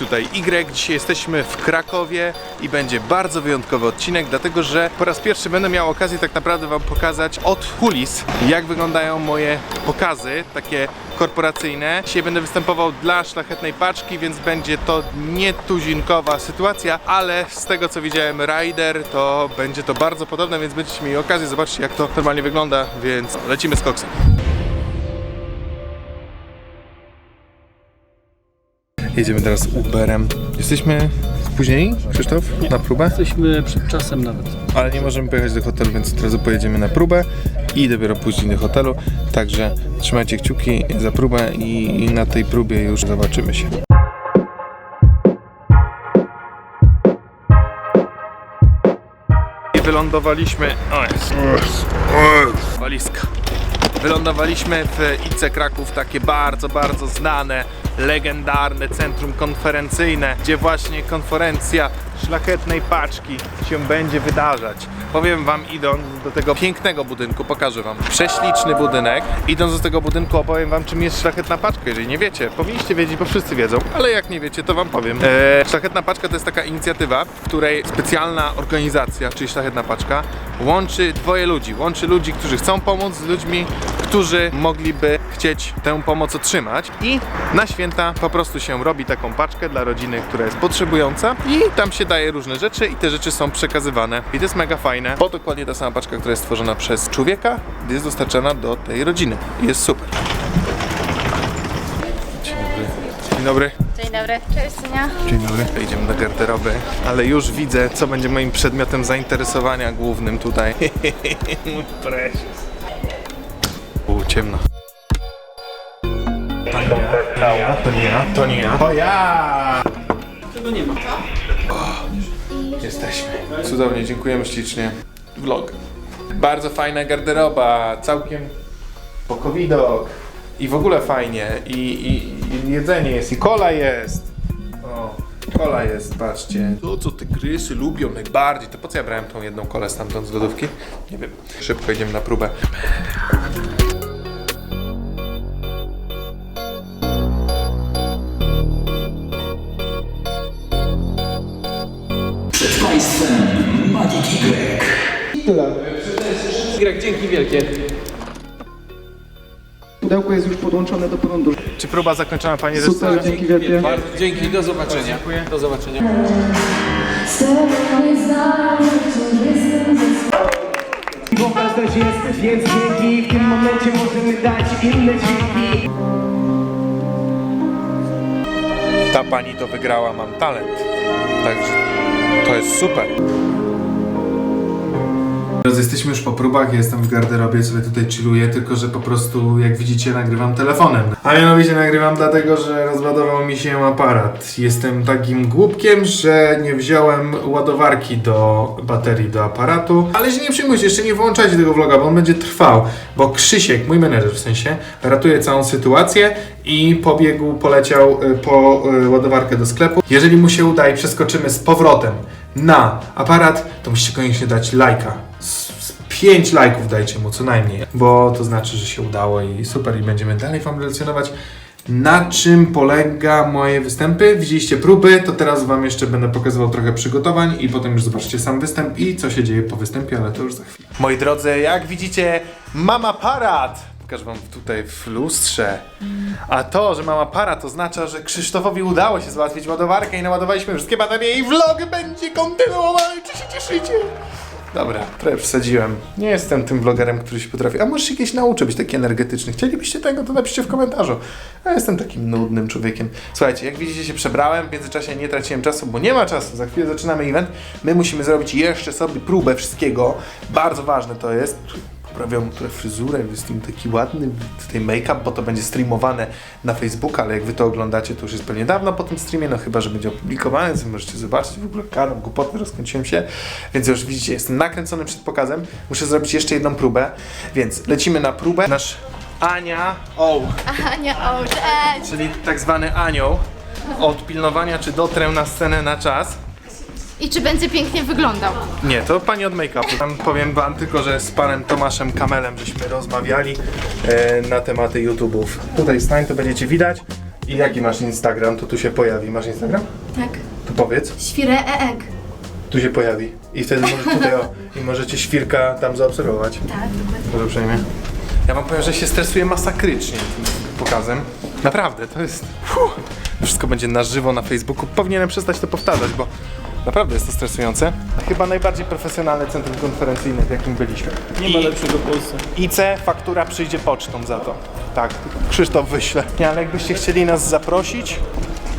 Tutaj Y. Dzisiaj jesteśmy w Krakowie i będzie bardzo wyjątkowy odcinek, dlatego że po raz pierwszy będę miał okazję tak naprawdę Wam pokazać od kulis, jak wyglądają moje pokazy, takie korporacyjne. Dzisiaj będę występował dla szlachetnej paczki, więc będzie to nietuzinkowa sytuacja, ale z tego co widziałem Rider, to będzie to bardzo podobne, więc będziecie mieli okazję zobaczyć jak to normalnie wygląda, więc lecimy z koksem. Jedziemy teraz Uberem. Jesteśmy spóźnieni, Krzysztof, na próbę? Jesteśmy przed czasem nawet. Ale nie możemy pojechać do hotelu, więc od razu pojedziemy na próbę i dopiero później do hotelu. Także trzymajcie kciuki za próbę i, i na tej próbie już zobaczymy się. I wylądowaliśmy. O jest. Walizka. Wylądowaliśmy w IC Kraków, takie bardzo, bardzo znane, legendarne centrum konferencyjne, gdzie właśnie konferencja szlachetnej paczki się będzie wydarzać. Powiem wam idąc do tego pięknego budynku, pokażę wam. Prześliczny budynek. Idąc do tego budynku opowiem wam czym jest szlachetna paczka. Jeżeli nie wiecie, powinniście wiedzieć, bo wszyscy wiedzą, ale jak nie wiecie, to wam powiem. Eee, szlachetna paczka to jest taka inicjatywa, w której specjalna organizacja, czyli szlachetna paczka, łączy dwoje ludzi. Łączy ludzi, którzy chcą pomóc z ludźmi, którzy mogliby chcieć tę pomoc otrzymać i na święta po prostu się robi taką paczkę dla rodziny, która jest potrzebująca i tam się daje różne rzeczy i te rzeczy są przekazywane i to jest mega fajne, bo dokładnie ta sama paczka, która jest stworzona przez człowieka jest dostarczana do tej rodziny i jest super. Dzień dobry. Dzień dobry. Dzień dobry. Cześć, Synia. Dzień dobry. Idziemy do garderoby, ale już widzę, co będzie moim przedmiotem zainteresowania głównym tutaj. Mój precious. U, ciemno. To nie ja, to nie ja, to nie ja. To ja! Tego nie ma. Jesteśmy. Cudownie, dziękujemy ślicznie. Vlog. Bardzo fajna garderoba, całkiem pokowidok. I w ogóle fajnie. I, i, I jedzenie jest, i kola jest. O, kola jest, patrzcie. To co te krysy lubią najbardziej. To po co ja brałem tą jedną kolę stamtąd z lodówki? Nie wiem. Szybko idziemy na próbę. Y. Y, dzięki wielkie. Pudełko jest już podłączone do prądu. Czy próba zakończona, panie Super, dzięki wielkie. Bardzo dzięki, do zobaczenia. Do zobaczenia. Wokal też jest, więc dzięki W tym momencie możemy dać inne dźwięki Ta pani to wygrała, mam talent. Także to jest super. Drodzy, jesteśmy już po próbach, jestem w garderobie, sobie tutaj chilluję, tylko że po prostu, jak widzicie, nagrywam telefonem. A mianowicie nagrywam dlatego, że rozładował mi się aparat. Jestem takim głupkiem, że nie wziąłem ładowarki do baterii do aparatu. Ale się nie przejmujcie, jeszcze nie wyłączajcie tego vloga, bo on będzie trwał. Bo Krzysiek, mój menedżer w sensie, ratuje całą sytuację i pobiegł, poleciał y, po y, ładowarkę do sklepu. Jeżeli mu się uda i przeskoczymy z powrotem na aparat, to musicie koniecznie dać lajka. Z, z 5 lajków dajcie mu co najmniej, bo to znaczy, że się udało i super i będziemy dalej Wam relacjonować na czym polega moje występy. Widzieliście próby, to teraz Wam jeszcze będę pokazywał trochę przygotowań i potem już zobaczycie sam występ i co się dzieje po występie, ale to już za chwilę. Moi drodzy, jak widzicie, mam aparat! Pokażę Wam tutaj w lustrze. A to, że mam aparat, oznacza, że Krzysztofowi udało się załatwić ładowarkę i naładowaliśmy wszystkie baterie i vlog będzie kontynuowany. Czy się cieszycie? Dobra, trochę przesadziłem. Nie jestem tym vlogerem, który się potrafi. A może się kiedyś nauczę być taki energetyczny. Chcielibyście tego, to napiszcie w komentarzu. Ja jestem takim nudnym człowiekiem. Słuchajcie, jak widzicie się przebrałem, w międzyczasie nie traciłem czasu, bo nie ma czasu. Za chwilę zaczynamy event. My musimy zrobić jeszcze sobie próbę wszystkiego. Bardzo ważne to jest. Poprawiam trochę fryzurę, jestem taki ładny, tutaj make-up, bo to będzie streamowane na Facebooka, ale jak wy to oglądacie, to już jest pewnie dawno po tym streamie, no chyba, że będzie opublikowane, więc możecie zobaczyć w ogóle kanał, głupoty, rozkręciłem się, więc już widzicie, jestem nakręcony przed pokazem, muszę zrobić jeszcze jedną próbę, więc lecimy na próbę. Nasz Ania O, Ania, o, cześć. czyli tak zwany anioł od pilnowania, czy dotrę na scenę na czas. I czy będzie pięknie wyglądał? Nie, to pani od make-upu. Tam powiem wam tylko, że z panem Tomaszem Kamelem żeśmy rozmawiali e, na tematy YouTube'ów. Tutaj stań, to będziecie widać. I jaki masz Instagram, to tu się pojawi. Masz Instagram? Tak. To powiedz. Świrę eek. Tu się pojawi. I wtedy możesz tutaj, o, i możecie świrka tam zaobserwować. Tak, dokładnie. Może. Ja wam powiem, że się stresuję masakrycznie tym pokazem. Naprawdę, to jest... Fuh, wszystko będzie na żywo na Facebooku. Powinienem przestać to powtarzać, bo naprawdę jest to stresujące. Chyba najbardziej profesjonalne centrum konferencyjne, w jakim byliśmy. Nie ma lepszego w Polsce. IC, faktura przyjdzie pocztą za to. Tak, Krzysztof wyśle. Nie, ale jakbyście chcieli nas zaprosić,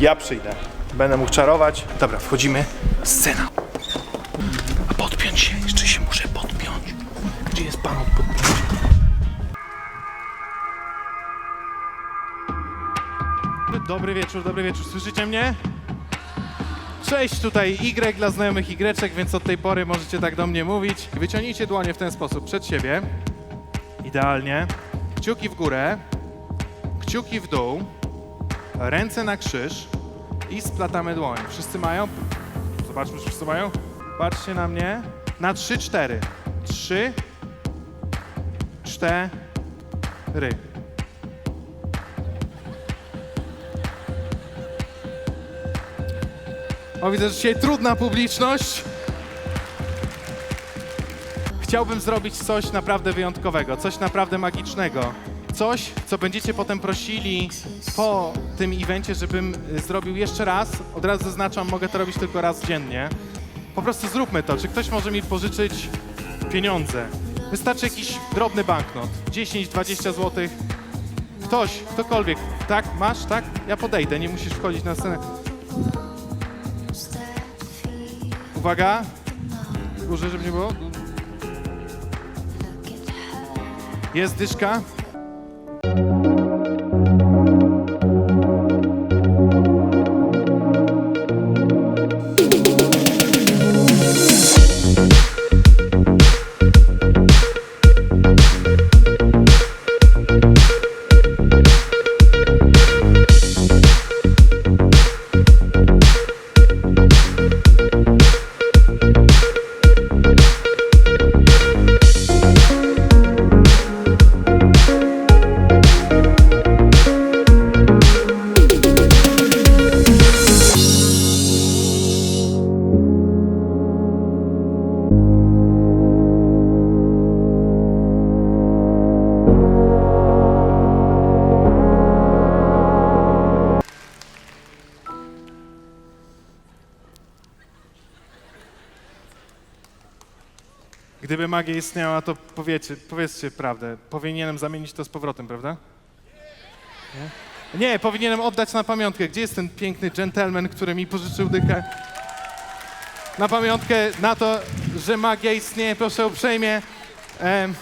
ja przyjdę. Będę mógł czarować. Dobra, wchodzimy. Scena. A podpiąć się, jeszcze się muszę podpiąć. Gdzie jest pan od podpięcia? Dobry wieczór, dobry wieczór. Słyszycie mnie? Cześć, tutaj Y dla znajomych Y, więc od tej pory możecie tak do mnie mówić. Wyciągnijcie dłonie w ten sposób przed siebie. Idealnie. Kciuki w górę, kciuki w dół, ręce na krzyż i splatamy dłoń. Wszyscy mają? Zobaczmy, czy wszyscy mają. Patrzcie na mnie. Na trzy, cztery. Trzy, cztery. O, widzę, że dzisiaj trudna publiczność. Chciałbym zrobić coś naprawdę wyjątkowego, coś naprawdę magicznego. Coś, co będziecie potem prosili po tym evencie, żebym y, zrobił jeszcze raz. Od razu zaznaczam, mogę to robić tylko raz dziennie. Po prostu zróbmy to. Czy ktoś może mi pożyczyć pieniądze? Wystarczy jakiś drobny banknot, 10-20 zł. Ktoś, ktokolwiek. Tak, masz, tak? Ja podejdę, nie musisz wchodzić na scenę. Uwaga. Górze, żeby nie było. Jest dyszka. Magia istniała, to powiecie, powiedzcie prawdę. Powinienem zamienić to z powrotem, prawda? Nie? Nie, powinienem oddać na pamiątkę. Gdzie jest ten piękny gentleman, który mi pożyczył dykę? Na pamiątkę na to, że magia istnieje, proszę uprzejmie. Em,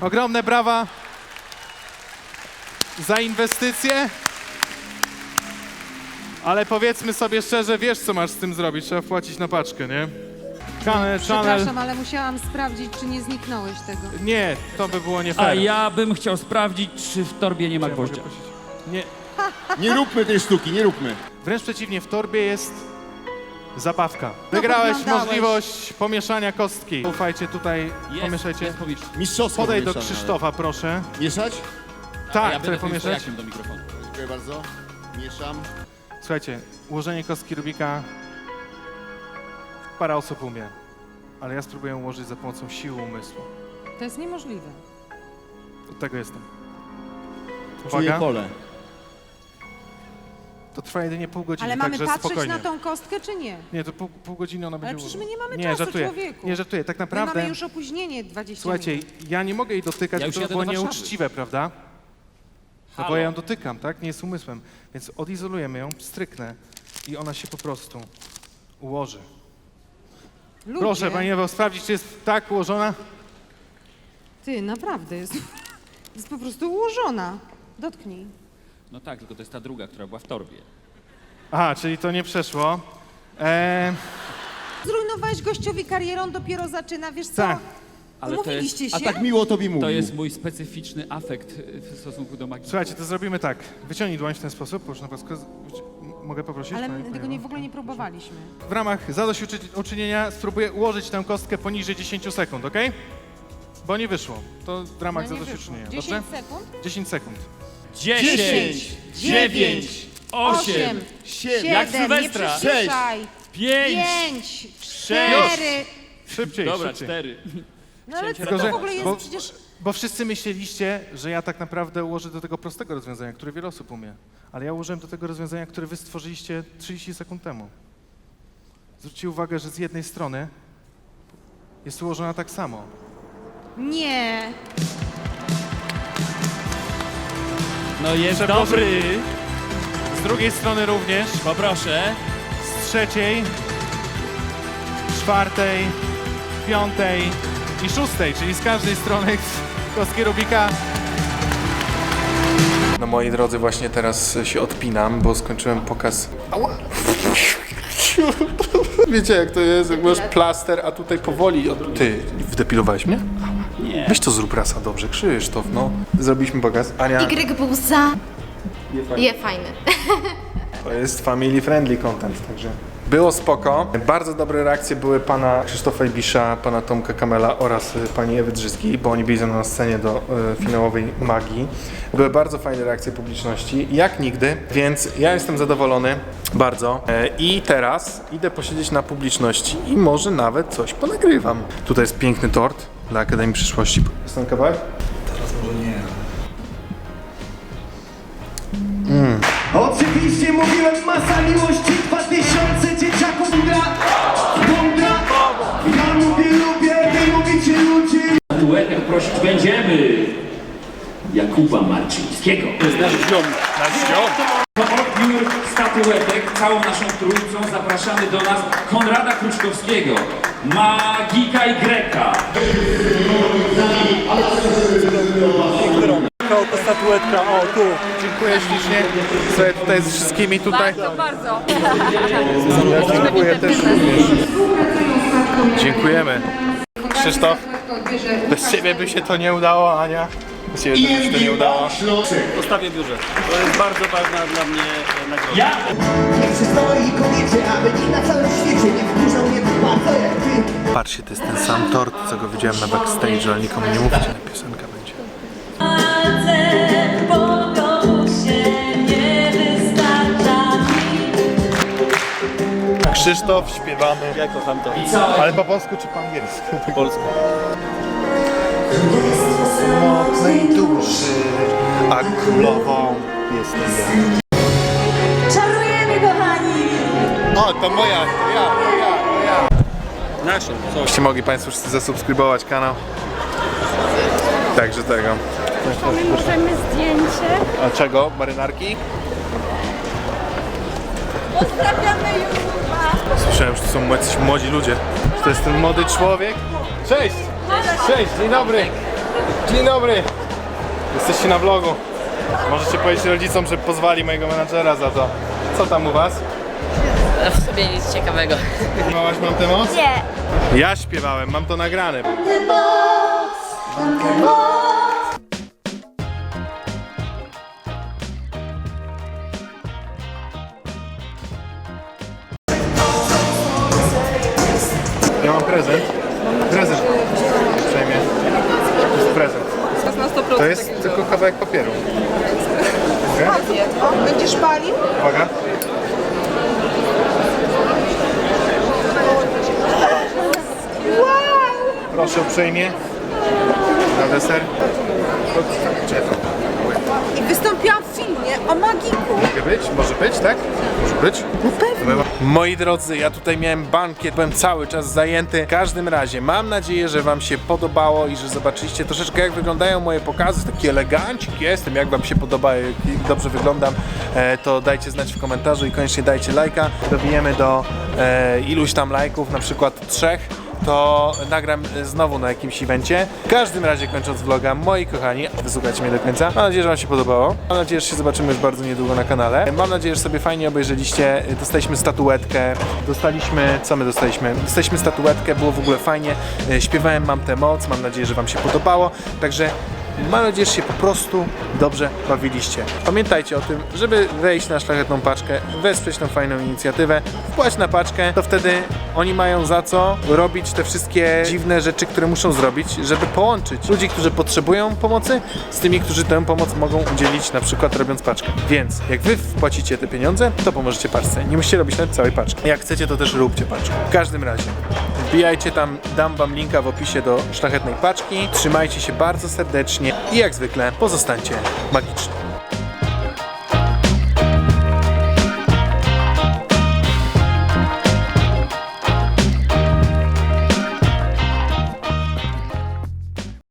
ogromne brawa za inwestycje. Ale powiedzmy sobie szczerze, wiesz co masz z tym zrobić. Trzeba wpłacić na paczkę, nie? Channel, channel. Przepraszam, ale musiałam sprawdzić, czy nie zniknąłeś tego. Nie, to by było nie fair. A ja bym chciał sprawdzić, czy w torbie nie ma Ja mogę gwoździa. prosić? Nie, Nie róbmy tej sztuki, nie róbmy. wręcz przeciwnie, w torbie jest zabawka. Wygrałeś podglądałeś. możliwość pomieszania kostki. Ufajcie tutaj, pomieszajcie. jest powietrze. Mistrzostwo Podej do. Krzysztofa, proszę. Mieszać? Tak, ja chcę będę pomieszać. do mikrofonu. Dziękuję bardzo. Mieszam. Słuchajcie, ułożenie kostki Rubika parę osób umie, ale ja spróbuję ułożyć za pomocą siły umysłu. To jest niemożliwe. Od tego jestem. Czuję Uwaga, pole. to trwa jedynie pół godziny, Ale mamy także patrzeć spokojnie. na tą kostkę, czy nie? Nie, to pół, pół godziny ona będzie przecież my nie mamy nie, czasu, żartuję. człowieku. Nie, żartuję, tak My naprawdę... mamy już opóźnienie 20 Słuchajcie, minut. ja nie mogę jej dotykać, Ja bo już to by jadę było do Warszawy. nieuczciwe, prawda? No bo Halo? ja ją dotykam, tak? Nie jest umysłem. Więc odizolujemy ją, stryknę i ona się po prostu ułoży. Ludzie, Proszę Pani Ewo, sprawdzić, czy jest tak ułożona? Ty, naprawdę jest, jest po prostu ułożona. Dotknij. No tak, tylko to jest ta druga, która była w torbie. Aha, czyli to nie przeszło. Eee, Zrujnowałeś gościowi karierę, on dopiero zaczyna, wiesz co? tak. Ale to Umówiliście jest- się? A tak miło tobie mówił. To jest mój specyficzny afekt y, w stosunku do magii. Słuchajcie, to zrobimy tak. Wyciągnij dłoń w ten sposób, proszę na paskę. Mogę poprosić? Ale Pani- my tego nie, w ogóle nie próbowaliśmy. W ramach zadośćuczynienia spróbuję ułożyć tę kostkę poniżej 10 sekund, ok? Bo nie wyszło. To w ramach No nie zadośćuczynienia, wyszło. dobrze? 10 sekund? 10 sekund. 10, 9, 8, Siedem. Jak Siedem, nie Sylwestra. przyspieszaj. 5. Pięć, cztery. Szybciej, Dobra, szybciej. 4. No ale co to w ogóle jest bo- przecież... Bo wszyscy myśleliście, że ja tak naprawdę ułożę do tego prostego rozwiązania, które wiele osób umie. Ale ja ułożyłem do tego rozwiązania, które wy stworzyliście 30 sekund temu. Zwróćcie uwagę, że z jednej strony jest ułożona tak samo. Nie. No jest Przepraszam. dobry. Z drugiej strony również, Poproszę. z trzeciej, czwartej, piątej i szóstej, czyli z każdej strony kostki Rubika. No moi drodzy, właśnie teraz się odpinam, bo skończyłem pokaz. Ała! Wiecie jak to jest, jak masz plaster, a tutaj powoli... Od... Ty, wdepilowałeś mnie? Nie. Weź to zrób rasa dobrze, Krzysztof, no. Zrobiliśmy pokaz. Ania, Y był za... Je fajny. to jest family friendly content, także... Było spoko. Bardzo dobre reakcje były pana Krzysztofa Ibisza, pana Tomka Kamela oraz y, pani Ewy Drzyzgi, bo oni byli ze mną na scenie do y, finałowej magii. Były bardzo fajne reakcje publiczności, jak nigdy, więc ja jestem zadowolony bardzo. E, I teraz idę posiedzieć na publiczności i może nawet coś ponagrywam. Tutaj jest piękny tort dla Akademii Przyszłości. Jest ten kawałek? Oczywiście mówiłem masa miłości, dwa tysiące gra Bądra Ja lubię, lubię, wy lubicie ludzi duetem prosić będziemy Jakuba Marczyńskiego. To jest nasz ziom. Nasz ziom. Po odbiór statuetek całą naszą trójcą zapraszamy do nas Konrada Kruczkowskiego, Magika i Greka. Dziękuję ślicznie. Sobie tutaj z wszystkimi tutaj. bardzo. Dziękuję też Dziękujemy. Krzysztof, bez ciebie by się to nie udało, Ania. Bez ciebie by się to nie udało. Postawię biurze. To jest bardzo ważna dla mnie e, nagroda. Ja Niech przystoi kobiecie, aby nikt na całym świecie nie wkurzał mnie tak bardzo jak ty Patrzcie, to jest ten sam tort, co go widziałem na backstage, ale nikomu nie mówcie, piosenka. Krzysztof, śpiewamy. Ja kocham to. Ale po polsku czy po angielsku? Po polsku. mocnej duszy, a królową jestem ja. Czarujemy, kochani! O, to moja, to ja, to ja, to ja. Naszą, co? Byście mogli Państwo wszyscy zasubskrybować kanał. Także tego. Możemy zdjęcie. A czego? Marynarki? Pozdrawiamy YouTube'a. Słyszałem, że to są jacyś młodzi ludzie. To jest ten młody człowiek. Cześć! Cześć, dzień dobry! Dzień dobry! Jesteście na vlogu. Możecie powiedzieć rodzicom, że pozwali mojego menadżera za to. Co tam u was? W sobie nic ciekawego. Śpiewałaś Mam tę moc? Nie. Ja śpiewałem, mam to nagrane. Mam prezent. Prezent. Przejmie. To jest prezent. To jest tylko kawałek papieru. Okay? Będziesz palił? Uwaga. Proszę uprzejmie. Na deser. Gdzie to? I wystąpiłam w filmie o magiku. Mogę być? Może być, tak? Może być? No pewnie. Moi drodzy, ja tutaj miałem bankiet, byłem cały czas zajęty. W każdym razie mam nadzieję, że wam się podobało i że zobaczyliście troszeczkę jak wyglądają moje pokazy. Taki elegancik jestem, jak wam się podoba, jak dobrze wyglądam, e, to dajcie znać w komentarzu i koniecznie dajcie lajka. Dobijemy do e, iluś tam lajków, na przykład trzech to nagram znowu na jakimś evencie. W każdym razie kończąc vloga, moi kochani, wysłuchajcie mnie do końca. Mam nadzieję, że Wam się podobało. Mam nadzieję, że się zobaczymy już bardzo niedługo na kanale. Mam nadzieję, że sobie fajnie obejrzeliście. Dostaliśmy statuetkę. Dostaliśmy, co my dostaliśmy? Dostaliśmy statuetkę, było w ogóle fajnie. E, Śpiewałem Mam tę moc. Mam nadzieję, że Wam się podobało. Także Mam nadzieję, że się po prostu dobrze bawiliście. Pamiętajcie o tym, żeby wejść na szlachetną paczkę, wesprzeć tą fajną inicjatywę, wpłać na paczkę, to wtedy oni mają za co robić te wszystkie dziwne rzeczy, które muszą zrobić, żeby połączyć ludzi, którzy potrzebują pomocy z tymi, którzy tę pomoc mogą udzielić, na przykład robiąc paczkę. Więc jak wy wpłacicie te pieniądze, to pomożecie paczce. Nie musicie robić nawet całej paczki. Jak chcecie, to też róbcie paczkę. W każdym razie, wbijajcie tam, dam wam linka w opisie do szlachetnej paczki. Trzymajcie się bardzo serdecznie i jak zwykle pozostańcie magiczni.